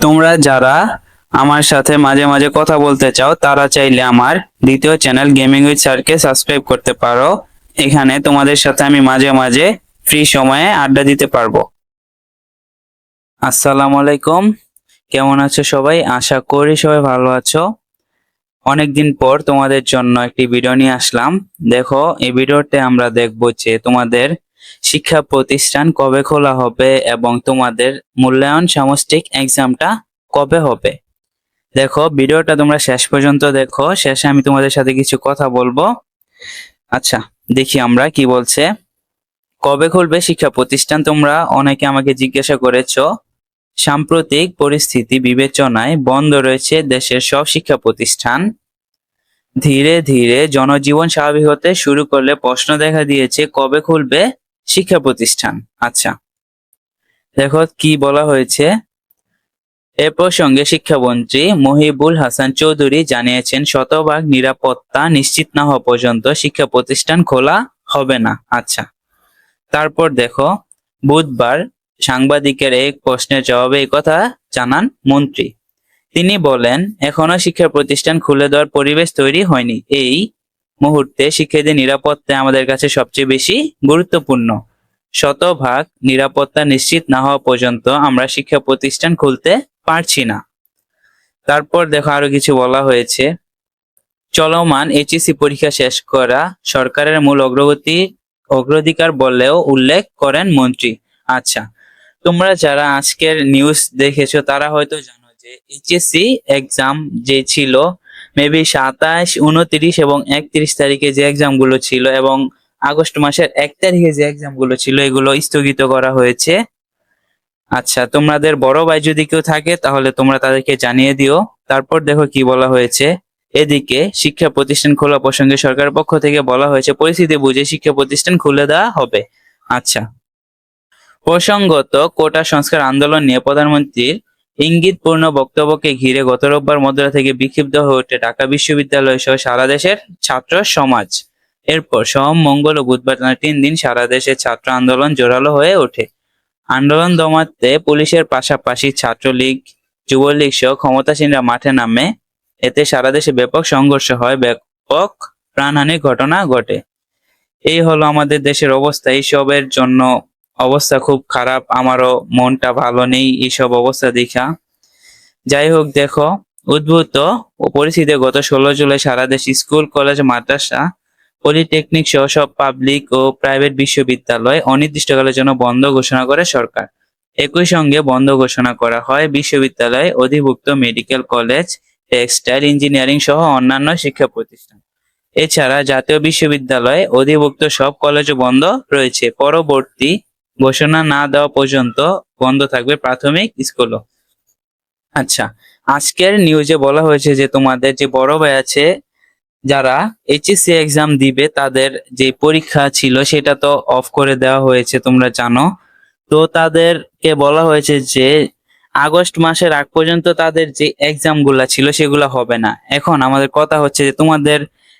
তোমরা যারা আমার সাথে মাঝে মাঝে কথা বলতে চাও, তারা চাইলে আমার দ্বিতীয় চ্যানেল গেমিং উইথ স্যারকে সাবস্ক্রাইব করতে পারো। এখানে তোমাদের সাথে আমি মাঝে মাঝে ফ্রি সময়ে আড্ডা দিতে পারব। আসসালামু আলাইকুম। কেমন আছো সবাই? আশা করি সবাই ভালো আছো। অনেকদিন পর তোমাদের জন্য একটি ভিডিও নিয়ে আসলাম। দেখো, এই ভিডিওতে আমরা দেখব যে তোমাদের শিক্ষা প্রতিষ্ঠান কবে খোলা হবে এবং তোমাদের মূল্যায়ন সামষ্টিক এক্সামটা কবে হবে? দেখো, ভিডিওটা তোমরা শেষ পর্যন্ত দেখো, শেষে আমি তোমাদের সাথে কিছু কথা বলব। আচ্ছা দেখি আমরা কি বলছে। কবে খুলবে শিক্ষা প্রতিষ্ঠান? তোমরা অনেকে আমাকে জিজ্ঞাসা করেছ। সাম্প্রতিক পরিস্থিতি বিবেচনায় বন্ধ রয়েছে দেশের সব শিক্ষা প্রতিষ্ঠান। ধীরে ধীরে জনজীবন স্বাভাবিক হতে শুরু করলে প্রশ্ন দেখা দিয়েছে, কবে খুলবে? শিক্ষা প্রতিষ্ঠান। আচ্ছা। দেখো কি বলা হয়েছে? এ প্রসঙ্গে শিক্ষামন্ত্রী মহিবুল হাসান চৌধুরী জানিয়েছেন, শতভাগ নিরাপত্তা নিশ্চিত না হওয়া পর্যন্ত শিক্ষা প্রতিষ্ঠান খোলা হবে না। আচ্ছা। তারপর দেখো, বুধবার সাংবাদিকের এক প্রশ্নের জবাবে এই কথা জানান মন্ত্রী। তিনি বলেন, এখনও শিক্ষা প্রতিষ্ঠান খুলে দেওয়ার পরিবেশ তৈরি হয়নি। এই মুহূর্তে শিক্ষার্থীর নিরাপত্তা আমাদের কাছে সবচেয়ে বেশি গুরুত্বপূর্ণ। শতভাগ নিরাপত্তা নিশ্চিত না হওয়া পর্যন্ত আমরা শিক্ষা প্রতিষ্ঠান খুলতে পারছি না। তারপর দেখো আরও কিছু বলা হয়েছে। চলমান এইচএসসি পরীক্ষা শেষ করা সরকারের মূল অগ্রগতি, অগ্রাধিকার বলেও উল্লেখ করেন মন্ত্রী। আচ্ছা তোমরা যারা আজকের নিউজ দেখেছ তারা হয়তো জানো যে এইচএসসি এক্সাম যে ছিল মেবি সাতাশ উনত্রিশ এবং একত্রিশ তারিখে যে এক্সামগুলো ছিল এবং আগস্ট মাসের এক তারিখে যে এক্সামগুলো ছিল, এগুলো স্থগিত করা হয়েছে। আচ্ছা তোমাদের বড় ভাই যদি কেউ থাকে, তাহলে তোমরা তাদেরকে জানিয়ে দিও। তারপর দেখো কি বলা হয়েছে। এদিকে, শিক্ষা প্রতিষ্ঠান খোলা প্রসঙ্গে সরকারের পক্ষ থেকে বলা হয়েছে, পরিস্থিতি বুঝে শিক্ষা প্রতিষ্ঠান খুলে দেওয়া হবে। আচ্ছা। প্রসঙ্গত, কোটা সংস্কার আন্দোলন নিয়ে প্রধানমন্ত্রীর ইঙ্গিতপূর্ণ বক্তব্যকে ঘিরে গত রোববার মধ্যরাত থেকে বিক্ষিপ্ত হয়ে ওঠে ঢাকা বিশ্ববিদ্যালয় সহ সারা দেশের ছাত্র সমাজ। এরপর সোম, মঙ্গল ও বুধবার টানা তিন দিন সারা দেশে ছাত্র আন্দোলন জোরালো হয়ে ওঠে। আন্দোলন দমাতে পুলিশের পাশাপাশি ছাত্রলীগ, যুবলীগ সহ ক্ষমতাসীনরা মাঠে নামে। এতে সারা দেশে ব্যাপক সংঘর্ষ হয়, ব্যাপক প্রাণহানির ঘটনা ঘটে। এই হলো আমাদের দেশের অবস্থা। এইসবের জন্য অবস্থা খুব খারাপ, আমারও মনটা ভালো নেই এইসব অবস্থা দেখা। যাই হোক, দেখো, উদ্ভূত পরিস্থিতি গত ষোলো জুলাই সারা দেশ স্কুল, কলেজ, মাদ্রাসা, পলিটেকনিক সহ সব পাবলিক ও প্রাইভেট বিশ্ববিদ্যালয় অনির্দিষ্টকালের জন্য বন্ধ ঘোষণা করে সরকার। একই সঙ্গে বন্ধ ঘোষণা করা হয় বিশ্ববিদ্যালয় অধিভুক্ত মেডিকেল কলেজ, টেক্সটাইল ইঞ্জিনিয়ারিং সহ অন্যান্য শিক্ষা প্রতিষ্ঠান। এছাড়া জাতীয় বিশ্ববিদ্যালয় অধিভুক্ত সব কলেজও বন্ধ রয়েছে। পরবর্তী ঘোষণা না দেওয়া পর্যন্ত বন্ধ থাকবে প্রাথমিক স্কুলও। আচ্ছা আজকের নিউজে বলা হয়েছে যে তোমাদের যে বড় ভাই আছে, যারা এইচএসসি এক্সাম দিবে, তাদের যে পরীক্ষা ছিল সেটা তো অফ করে দেওয়া হয়েছে, তোমরা জানো। তো তাদেরকে বলা হয়েছে যে আগস্ট মাসের আগ পর্যন্ত তাদের যে এক্সামগুলা ছিল সেগুলো হবে না। এখন আমাদের কথা হচ্ছে যে তোমাদের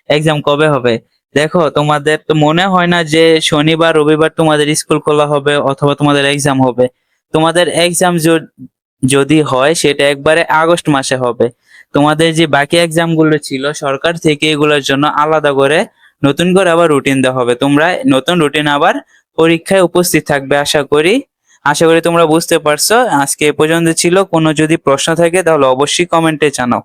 এক্সাম কবে হবে? দেখো, তোমাদের তো মনে হয় না যে শনিবার, রবিবার তোমাদের স্কুল খোলা হবে অথবা তোমাদের এক্সাম হবে। তোমাদের এক্সাম যদি হয়, সেটা একবারে আগস্ট মাসে হবে। তোমাদের যে বাকি এক্সামগুলো ছিল, সরকার থেকে এগুলোর জন্য আলাদা করে নতুন করে আবার রুটিন দেওয়া হবে। তোমরা নতুন রুটিন আবার পরীক্ষায় উপস্থিত থাকবে, আশা করি। আশা করি তোমরা বুঝতে পারছ। আজকে এ পর্যন্ত ছিল। কোনো যদি প্রশ্ন থাকে, তাহলে অবশ্যই কমেন্টে জানাও।